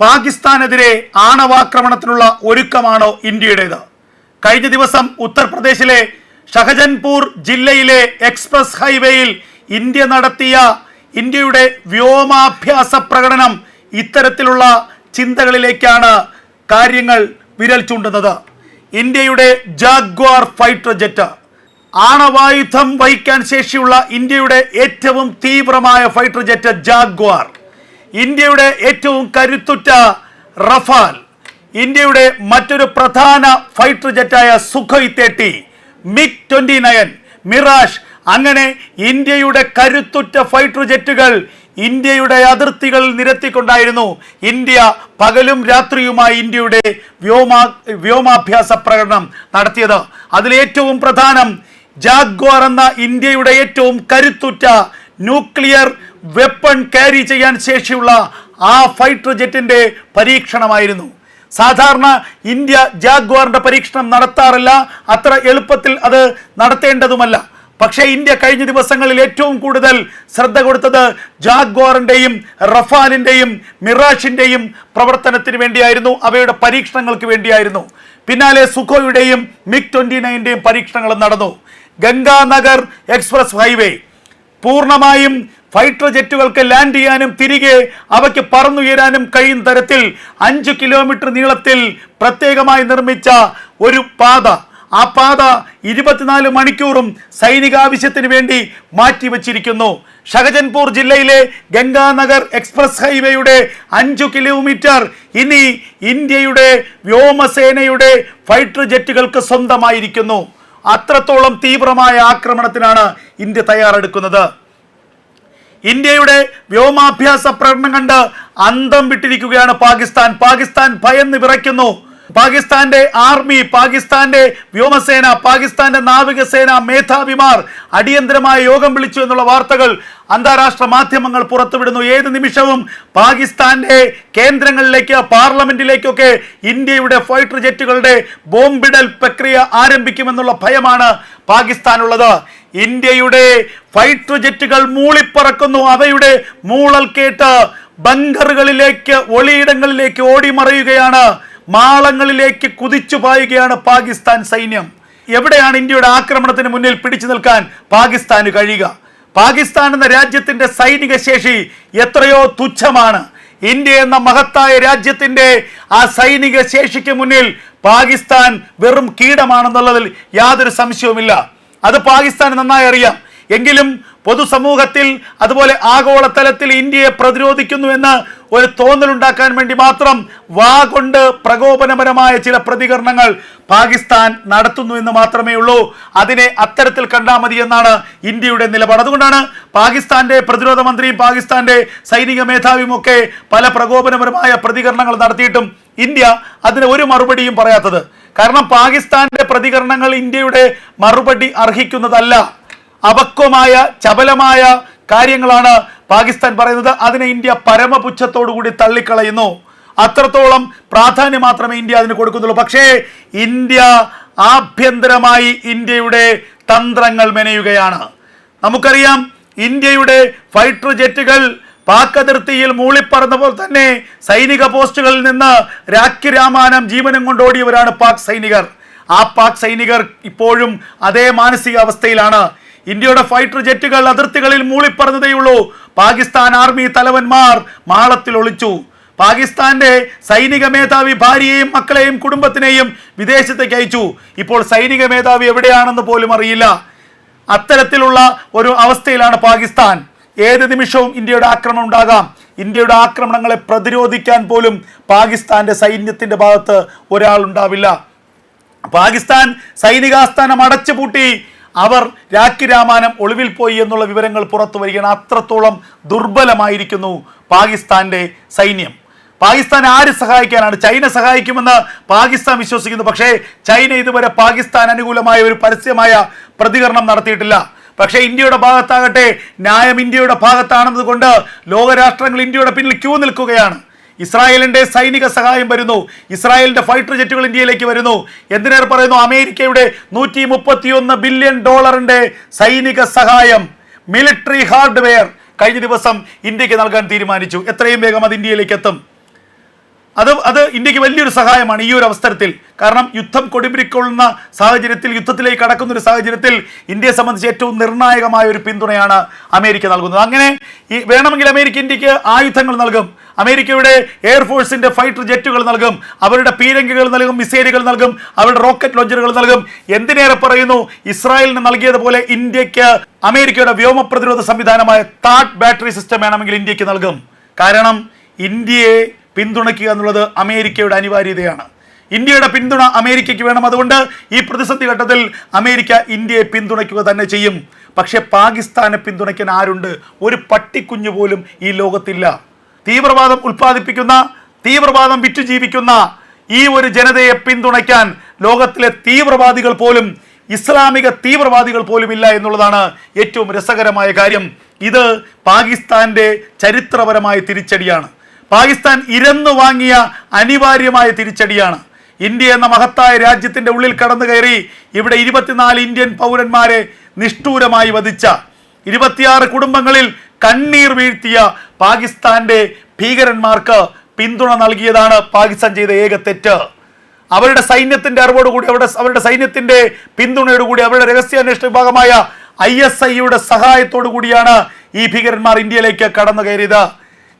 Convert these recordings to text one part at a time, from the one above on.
പാകിസ്ഥാനെതിരെ ആണവാക്രമണത്തിനുള്ള ഒരുക്കമാണോ ഇന്ത്യയുടേത്? കഴിഞ്ഞ ദിവസം ഉത്തർപ്രദേശിലെ ഷഹജൻപൂർ ജില്ലയിലെ എക്സ്പ്രസ് ഹൈവേയിൽ ഇന്ത്യ നടത്തിയ ഇന്ത്യയുടെ വ്യോമാഭ്യാസ പ്രകടനം ഇത്തരത്തിലുള്ള ചിന്തകളിലേക്കാണ് കാര്യങ്ങൾ വിരൽ ചൂണ്ടുന്നത്. ഇന്ത്യയുടെ ജാഗ്വാർ ഫൈറ്റർ ജെറ്റ് ആണവായുധം വഹിക്കാൻ ശേഷിയുള്ള ഇന്ത്യയുടെ ഏറ്റവും തീവ്രമായ ഫൈറ്റർ ജെറ്റ് ജാഗ്വാർ. ഇന്ത്യയുടെ ഏറ്റവും കരുത്തുറ്റ റഫാൽ ഇന്ത്യയുടെ മറ്റൊരു പ്രധാന ഫൈറ്റർ ജെറ്റായ സുഖോയ് തേട്ടി മിഗ് ട്വന്റി നയൻ മിറാഷ് അങ്ങനെ ഇന്ത്യയുടെ കരുത്തുറ്റ ഫൈറ്റർ ജെറ്റുകൾ ഇന്ത്യയുടെ അതിർത്തികൾ നിരത്തിക്കൊണ്ടായിരുന്നു ഇന്ത്യ പകലും രാത്രിയുമായി ഇന്ത്യയുടെ വ്യോമാ വ്യോമാഭ്യാസ പ്രകടനം നടത്തിയത്. അതിലേറ്റവും പ്രധാനം ജാഗ്വാർ എന്ന ഇന്ത്യയുടെ ഏറ്റവും കരുത്തുറ്റ ന്യൂക്ലിയർ വെപ്പൺ ക്യാരി ചെയ്യാൻ ശേഷിയുള്ള ആ ഫൈറ്റർ ജെറ്റിന്റെ പരീക്ഷണമായിരുന്നു. സാധാരണ ഇന്ത്യ ജാഗ്വാറിന്റെ പരീക്ഷണം നടത്താറില്ല. അത്ര എളുപ്പത്തിൽ അത് നടത്തേണ്ടതുമല്ല. പക്ഷേ ഇന്ത്യ കഴിഞ്ഞ ദിവസങ്ങളിൽ ഏറ്റവും കൂടുതൽ ശ്രദ്ധ കൊടുത്തത് ജാഗ്വാറിന്റെയും റഫാലിന്റെയും മിറാഷിന്റെയും പ്രവർത്തനത്തിന് വേണ്ടിയായിരുന്നു. അവയുടെ പരീക്ഷണങ്ങൾക്ക് വേണ്ടിയായിരുന്നു. പിന്നാലെ സുഖോയുടെയും മിഗ് ട്വന്റി നയന്റെയും പരീക്ഷണങ്ങളും നടന്നു. ഗംഗാനഗർ എക്സ്പ്രസ് ഹൈവേ പൂർണമായും ഫൈറ്റർ ജെറ്റുകൾക്ക് ലാൻഡ് ചെയ്യാനും തിരികെ അവയ്ക്ക് പറന്നുയരാനും കഴിയുന്ന തരത്തിൽ അഞ്ച് കിലോമീറ്റർ നീളത്തിൽ പ്രത്യേകമായി നിർമ്മിച്ച ഒരു പാത. ആ പാത ഇരുപത്തിനാല് മണിക്കൂറും സൈനിക ആവശ്യത്തിന് വേണ്ടി മാറ്റിവെച്ചിരിക്കുന്നു. ഷഹജൻപൂർ ജില്ലയിലെ ഗംഗാനഗർ എക്സ്പ്രസ് ഹൈവേയുടെ അഞ്ചു കിലോമീറ്റർ ഇനി ഇന്ത്യയുടെ വ്യോമസേനയുടെ ഫൈറ്റർ ജെറ്റുകൾക്ക് സ്വന്തമായിരിക്കുന്നു. അത്രത്തോളം തീവ്രമായ ആക്രമണത്തിനാണ് ഇന്ത്യ തയ്യാറെടുക്കുന്നത്. ഇന്ത്യയുടെ വ്യോമാഭ്യാസ പ്രകടനം കണ്ട് അന്തം വിട്ടിരിക്കുകയാണ് പാകിസ്ഥാൻ. പാകിസ്ഥാൻ ഭയന്ന് വിറയ്ക്കുന്നു. പാകിസ്ഥാന്റെ ആർമി പാകിസ്ഥാന്റെ വ്യോമസേന പാകിസ്ഥാന്റെ നാവികസേന മേധാവിമാർ അടിയന്തരമായ യോഗം വിളിച്ചു എന്നുള്ള വാർത്തകൾ അന്താരാഷ്ട്ര മാധ്യമങ്ങൾ പുറത്തുവിടുന്നു. ഏത് നിമിഷവും പാകിസ്ഥാന്റെ കേന്ദ്രങ്ങളിലേക്ക് പാർലമെന്റിലേക്കൊക്കെ ഇന്ത്യയുടെ ഫൈറ്റർ ജെറ്റുകളുടെ ബോംബിടൽ പ്രക്രിയ ആരംഭിക്കുമെന്നുള്ള ഭയമാണ് പാകിസ്ഥാനുള്ളത്. ഇന്ത്യയുടെ ഫൈറ്റർ ജെറ്റുകൾ മൂളിപ്പറക്കുന്നു. അവയുടെ മൂളൽ കേട്ട് ബങ്കറുകളിലേക്ക് ഒളിയിടങ്ങളിലേക്ക് ഓടിമറയുകയാണ് മാളങ്ങളിലേക്ക് കുതിച്ചു പായുകയാണ് പാകിസ്ഥാൻ സൈന്യം. എവിടെയാണ് ഇന്ത്യയുടെ ആക്രമണത്തിന് മുന്നിൽ പിടിച്ചു നിൽക്കാൻ പാകിസ്ഥാന് കഴിയുക? പാകിസ്ഥാൻ എന്ന രാജ്യത്തിന്റെ സൈനിക ശേഷി എത്രയോ തുച്ഛമാണ്. ഇന്ത്യ എന്ന മഹത്തായ രാജ്യത്തിന്റെ ആ സൈനിക ശേഷിക്ക് മുന്നിൽ പാകിസ്ഥാൻ വെറും കീടമാണെന്നുള്ളതിൽ യാതൊരു സംശയവുമില്ല. അത് പാകിസ്ഥാൻ നന്നായി അറിയാം. എങ്കിലും പൊതുസമൂഹത്തിൽ അതുപോലെ ആഗോളതലത്തിൽ ഇന്ത്യയെ പ്രതിരോധിക്കുന്നു എന്ന് ഒരു തോന്നലുണ്ടാക്കാൻ വേണ്ടി മാത്രം വാ കൊണ്ട് പ്രകോപനപരമായ ചില പ്രതികരണങ്ങൾ പാകിസ്ഥാൻ നടത്തുന്നു എന്ന് മാത്രമേ ഉള്ളൂ. അതിനെ അത്തരത്തിൽ കണ്ടാൽ മതി എന്നാണ് ഇന്ത്യയുടെ നിലപാട്. അതുകൊണ്ടാണ് പാകിസ്ഥാന്റെ പ്രതിരോധ മന്ത്രിയും പാകിസ്ഥാന്റെ സൈനിക മേധാവിയും ഒക്കെ പല പ്രകോപനപരമായ പ്രതികരണങ്ങൾ നടത്തിയിട്ടും ഇന്ത്യ അതിന് ഒരു മറുപടിയും പറയാത്തത്. കാരണം പാകിസ്ഥാന്റെ പ്രതികരണങ്ങൾ ഇന്ത്യയുടെ മറുപടി അർഹിക്കുന്നതല്ല. അപക്വമായ ചപലമായ കാര്യങ്ങളാണ് പാകിസ്ഥാൻ പറയുന്നത് അതിനെ ഇന്ത്യ പരമപുച്ഛത്തോടുകൂടി തള്ളിക്കളയുന്നു. അത്രത്തോളം പ്രാധാന്യം മാത്രമേ ഇന്ത്യ അതിന് കൊടുക്കുന്നുള്ളൂ. പക്ഷേ ഇന്ത്യ ആഭ്യന്തരമായി ഇന്ത്യയുടെ തന്ത്രങ്ങൾ മെനയുകയാണ്. നമുക്കറിയാം ഇന്ത്യയുടെ ഫൈറ്റർ ജെറ്റുകൾ പാക് അതിർത്തിയിൽ മൂളിപ്പറന്നപ്പോൾ തന്നെ സൈനിക പോസ്റ്റുകളിൽ നിന്ന് രാഖി രാമാനം ജീവനം കൊണ്ട് ഓടിയവരാണ് പാക് സൈനികർ. ആ പാക് സൈനികർ ഇപ്പോഴും അതേ മാനസികാവസ്ഥയിലാണ്. ഇന്ത്യയുടെ ഫൈറ്റർ ജെറ്റുകൾ അതിർത്തികളിൽ മൂളിപ്പറന്നതേയുള്ളൂ പാകിസ്ഥാൻ ആർമി തലവന്മാർ മാളത്തിൽ ഒളിച്ചു. പാകിസ്ഥാന്റെ സൈനിക മേധാവി ഭാര്യയെയും മക്കളെയും കുടുംബത്തിനെയും വിദേശത്തേക്ക് അയച്ചു. ഇപ്പോൾ സൈനിക മേധാവി എവിടെയാണെന്ന് പോലും അറിയില്ല. അത്തരത്തിലുള്ള ഒരു അവസ്ഥയിലാണ് പാകിസ്ഥാൻ. ഏത് നിമിഷവും ഇന്ത്യയുടെ ആക്രമണം ഉണ്ടാകാം. ഇന്ത്യയുടെ ആക്രമണങ്ങളെ പ്രതിരോധിക്കാൻ പോലും പാകിസ്ഥാന്റെ സൈന്യത്തിന്റെ ഭാഗത്ത് ഒരാൾ ഉണ്ടാവില്ല. പാകിസ്ഥാൻ സൈനികാസ്ഥാനം അടച്ചുപൂട്ടി അവർ രാഖി രാമാനം ഒളിവിൽ പോയി എന്നുള്ള വിവരങ്ങൾ പുറത്തു വരികയാണ്. അത്രത്തോളം ദുർബലമായിരിക്കുന്നു പാകിസ്ഥാന്റെ സൈന്യം. പാകിസ്ഥാൻ ആര് സഹായിക്കാനാണ്? ചൈന സഹായിക്കുമെന്ന് പാകിസ്ഥാൻ വിശ്വസിക്കുന്നു. പക്ഷേ ചൈന ഇതുവരെ പാകിസ്ഥാൻ അനുകൂലമായ ഒരു പരസ്യമായ പ്രതികരണം നടത്തിയിട്ടില്ല. പക്ഷേ ഇന്ത്യയുടെ ഭാഗത്താകട്ടെ ന്യായം ഇന്ത്യയുടെ ഭാഗത്താണെന്നതുകൊണ്ട് ലോകരാഷ്ട്രങ്ങൾ ഇന്ത്യയുടെ പിന്നിൽ ക്യൂ നിൽക്കുകയാണ്. ഇസ്രായേലിന്റെ സൈനിക സഹായം വരുന്നു. ഇസ്രായേലിന്റെ ഫൈറ്റർ ജെറ്റുകൾ ഇന്ത്യയിലേക്ക് വരുന്നു. എന്തിനേറെ പറയുന്നു? അമേരിക്കയുടെ നൂറ്റി മുപ്പത്തിയൊന്ന് ബില്യൺ ഡോളറിന്റെ സൈനിക സഹായം മിലിറ്ററി ഹാർഡ്വെയർ കഴിഞ്ഞ ദിവസം ഇന്ത്യയ്ക്ക് നൽകാൻ തീരുമാനിച്ചു. എത്രയും വേഗം അത് ഇന്ത്യയിലേക്ക് എത്തും. അത് അത് ഇന്ത്യയ്ക്ക് വലിയൊരു സഹായമാണ് ഈ ഒരു അവസരത്തിൽ. കാരണം യുദ്ധം കൊടിപിടിക്കൊള്ളുന്ന സാഹചര്യത്തിൽ യുദ്ധത്തിലേക്ക് കടക്കുന്ന ഒരു സാഹചര്യത്തിൽ ഇന്ത്യയെ സംബന്ധിച്ച് ഏറ്റവും നിർണായകമായ ഒരു പിന്തുണയാണ് അമേരിക്ക നൽകുന്നത്. അങ്ങനെ ഈ വേണമെങ്കിൽ അമേരിക്ക ഇന്ത്യയ്ക്ക് ആയുധങ്ങൾ നൽകും. അമേരിക്കയുടെ എയർഫോഴ്സിന്റെ ഫൈറ്റർ ജെറ്റുകൾ നൽകും. അവരുടെ പീരങ്കികൾ നൽകും മിസൈലുകൾ നൽകും അവരുടെ റോക്കറ്റ് ലോഞ്ചറുകൾ നൽകും. എന്തിനേറെ പറയുന്നു? ഇസ്രായേലിന് നൽകിയതുപോലെ ഇന്ത്യയ്ക്ക് അമേരിക്കയുടെ വ്യോമ പ്രതിരോധ സംവിധാനമായ താഡ് ബാറ്ററി സിസ്റ്റം വേണമെങ്കിൽ ഇന്ത്യയ്ക്ക് നൽകും. കാരണം ഇന്ത്യയെ പിന്തുണയ്ക്കുക എന്നുള്ളത് അമേരിക്കയുടെ അനിവാര്യതയാണ്. ഇന്ത്യയുടെ പിന്തുണ അമേരിക്കയ്ക്ക് വേണം. അതുകൊണ്ട് ഈ പ്രതിസന്ധി ഘട്ടത്തിൽ അമേരിക്ക ഇന്ത്യയെ പിന്തുണയ്ക്കുക തന്നെ ചെയ്യും. പക്ഷേ പാകിസ്ഥാനെ പിന്തുണയ്ക്കാൻ ആരുണ്ട്? ഒരു പട്ടിക്കുഞ്ഞു പോലും ഈ ലോകത്തില്ല. തീവ്രവാദം ഉൽപ്പാദിപ്പിക്കുന്ന തീവ്രവാദം വിറ്റു ജീവിക്കുന്ന ഈ ഒരു ജനതയെ പിന്തുണയ്ക്കാൻ ലോകത്തിലെ തീവ്രവാദികൾ പോലും ഇസ്ലാമിക തീവ്രവാദികൾ പോലും ഇല്ല എന്നുള്ളതാണ് ഏറ്റവും രസകരമായ കാര്യം. ഇത് പാകിസ്ഥാന്റെ ചരിത്രപരമായ തിരിച്ചടിയാണ്. പാകിസ്ഥാൻ ഇരന്നു വാങ്ങിയ അനിവാര്യമായ തിരിച്ചടിയാണ്. ഇന്ത്യ എന്ന മഹത്തായ രാജ്യത്തിന്റെ ഉള്ളിൽ കടന്നു കയറി ഇവിടെ ഇരുപത്തിനാല് ഇന്ത്യൻ പൗരന്മാരെ നിഷ്ഠൂരമായി വധിച്ച. ഇരുപത്തിയാറ് കുടുംബങ്ങളിൽ കണ്ണീർ വീഴ്ത്തിയ പാകിസ്ഥാന്റെ ഭീകരന്മാർക്ക് പിന്തുണ നൽകിയതാണ് പാകിസ്ഥാൻ ചെയ്ത ഏക തെറ്റ്. അവരുടെ സൈന്യത്തിന്റെ അറിവോടുകൂടി അവരുടെ അവരുടെ സൈന്യത്തിന്റെ പിന്തുണയോടുകൂടി അവരുടെ രഹസ്യാന്വേഷണ വിഭാഗമായ ഐ എസ് ഐയുടെ സഹായത്തോടു കൂടിയാണ് ഈ ഭീകരന്മാർ ഇന്ത്യയിലേക്ക് കടന്നു കയറിയത്.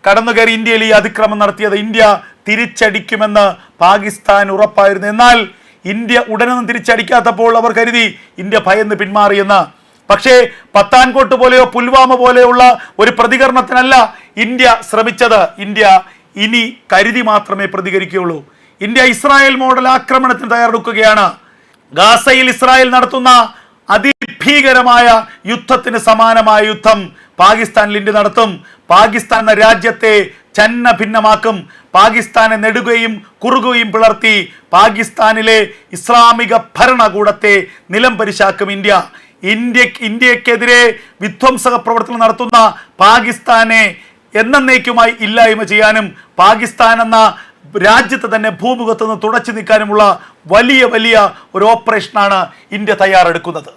കടന്നു കയറി ഇന്ത്യയിൽ ഈ അതിക്രമം നടത്തിയത് ഇന്ത്യ തിരിച്ചടിക്കുമെന്ന് പാകിസ്ഥാൻ ഉറപ്പായിരുന്നു. എന്നാൽ ഇന്ത്യ ഉടനൊന്നും തിരിച്ചടിക്കാത്തപ്പോൾ അവർ കരുതി ഇന്ത്യ ഭയന്ന് പിന്മാറിയെന്ന് പക്ഷേ പത്താൻകോട്ട് പോലെയോ പുൽവാമ പോലെയുള്ള ഒരു പ്രതികരണത്തിനല്ല ഇന്ത്യ ശ്രമിച്ചത്. ഇന്ത്യ ഇനി കരുതി മാത്രമേ പ്രതികരിക്കുകയുള്ളൂ. ഇന്ത്യ ഇസ്രായേൽ മോഡൽ ആക്രമണത്തിന് തയ്യാറെടുക്കുകയാണ്. ഗാസയിൽ ഇസ്രായേൽ നടത്തുന്ന അതിഭീകരമായ യുദ്ധത്തിന് സമാനമായ യുദ്ധം പാകിസ്ഥാനിൽ ഇന്ത്യ നടത്തും. പാകിസ്ഥാൻ എന്ന രാജ്യത്തെ ചന്ന ഭിന്നമാക്കും. പാകിസ്ഥാനെ നെടുകയും കുറുകുകയും പിളർത്തി പാകിസ്ഥാനിലെ ഇസ്ലാമിക ഭരണകൂടത്തെ നിലം പരിശാക്കും ഇന്ത്യ. ഇന്ത്യ ഇന്ത്യക്കെതിരെ വിധ്വംസക പ്രവർത്തനം നടത്തുന്ന പാകിസ്ഥാനെ എന്നേക്കുമായി ഇല്ലായ്മ ചെയ്യാനും പാകിസ്ഥാൻ എന്ന രാജ്യത്തെ തന്നെ ഭൂമുഖത്ത് നിന്ന് തുടച്ചു നീക്കാനുമുള്ള വലിയ വലിയ ഒരു ഓപ്പറേഷനാണ് ഇന്ത്യ തയ്യാറെടുക്കുന്നത്.